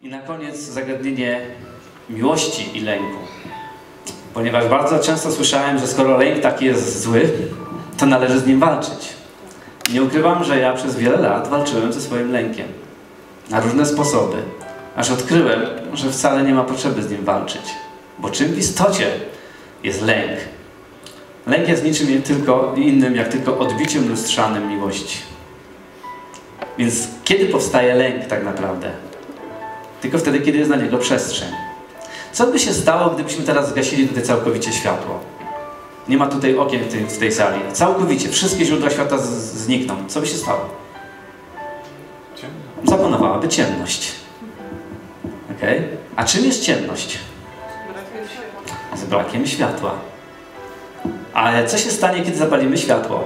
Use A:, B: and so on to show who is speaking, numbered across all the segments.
A: I na koniec zagadnienie miłości i lęku. Ponieważ bardzo często słyszałem, że skoro lęk taki jest zły, to należy z nim walczyć. Nie ukrywam, że ja przez wiele lat walczyłem ze swoim lękiem. Na różne sposoby. Aż odkryłem, że wcale nie ma potrzeby z nim walczyć. Bo czym w istocie jest lęk? Lęk jest niczym tylko innym, jak tylko odbiciem lustrzanym miłości. Więc kiedy powstaje lęk tak naprawdę? Tylko wtedy, kiedy jest na niego przestrzeń. Co by się stało, gdybyśmy teraz zgasili tutaj całkowicie światło? Nie ma tutaj okien w tej, w tej sali. Całkowicie, wszystkie źródła światła z, znikną. Co by się stało? Zapanowałaby ciemność. Ok? A czym jest ciemność? Z brakiem światła. Ale co się stanie, kiedy zapalimy światło?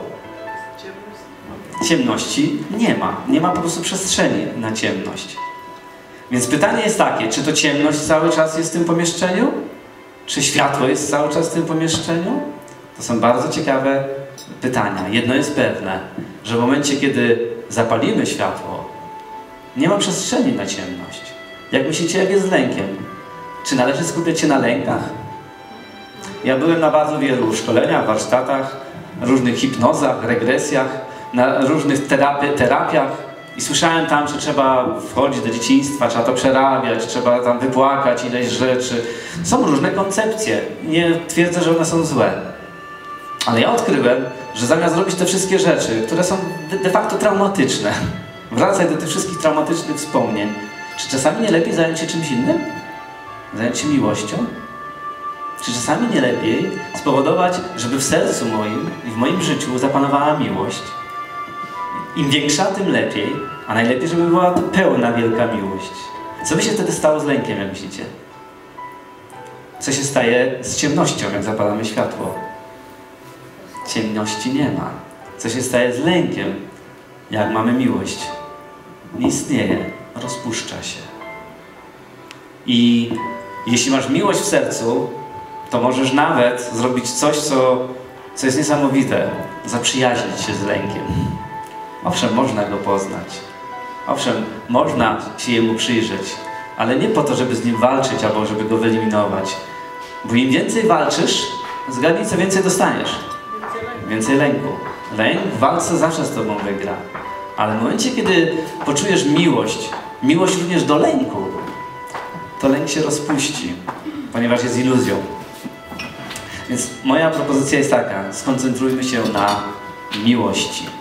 A: Ciemności nie ma. Nie ma po prostu przestrzeni na ciemność. Więc pytanie jest takie, czy to ciemność cały czas jest w tym pomieszczeniu? Czy światło jest cały czas w tym pomieszczeniu? To są bardzo ciekawe pytania. Jedno jest pewne, że w momencie, kiedy zapalimy światło, nie ma przestrzeni na ciemność. Jak myślicie, jak jest z lękiem? Czy należy skupiać się na lękach? Ja byłem na bardzo wielu szkoleniach, warsztatach, różnych hipnozach, regresjach, na różnych terapii, terapiach i słyszałem tam, że trzeba wchodzić do dzieciństwa, trzeba to przerabiać, trzeba tam wypłakać ileś rzeczy. Są różne koncepcje. Nie twierdzę, że one są złe. Ale ja odkryłem, że zamiast robić te wszystkie rzeczy, które są de facto traumatyczne, wracać do tych wszystkich traumatycznych wspomnień, czy czasami nie lepiej zająć się czymś innym? Zająć się miłością? Czy czasami nie lepiej spowodować, żeby w sercu moim i w moim życiu zapanowała miłość? Im większa, tym lepiej, a najlepiej, żeby była to pełna wielka miłość. Co by się wtedy stało z lękiem, jak myślicie? Co się staje z ciemnością, jak zapalamy światło? Ciemności nie ma. Co się staje z lękiem, jak mamy miłość? Nie istnieje, rozpuszcza się. I jeśli masz miłość w sercu, to możesz nawet zrobić coś, co, co jest niesamowite. Zaprzyjaźnić się z lękiem. Owszem, można go poznać. Owszem, można się jemu przyjrzeć, ale nie po to, żeby z nim walczyć albo żeby go wyeliminować. Bo im więcej walczysz, zgadnij, co więcej dostaniesz. Więcej lęku. Lęk w walce zawsze z tobą wygra. Ale w momencie, kiedy poczujesz miłość, miłość również do lęku, to lęk się rozpuści, ponieważ jest iluzją. Więc moja propozycja jest taka: skoncentrujmy się na miłości.